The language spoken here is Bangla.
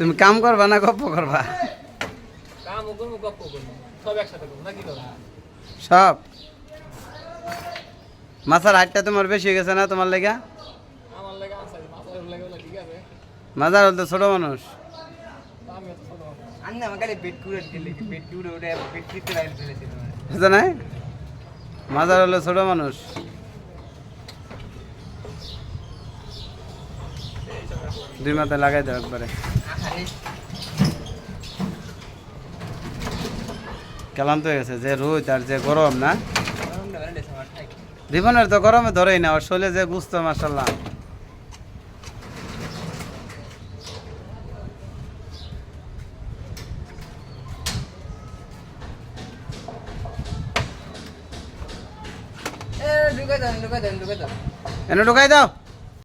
তুমি কাম করবা না গপ্প করবা? সব মাছের হাটটা তোমার বেশি হয়ে গেছে না তোমার লেগা? মাজার হল তো ছোট মানুষ। আমি অত ছোট দুই মাথায় লাগাই দাও একবারে। ক্লান্ত হয়ে গেছে যে রোদ আর যে গরম না? রিপনের তো গরমে ধরেই না ওর শরীরে যে গুস্ত মাসাল্লাহ এনে ঢুকাই দাও।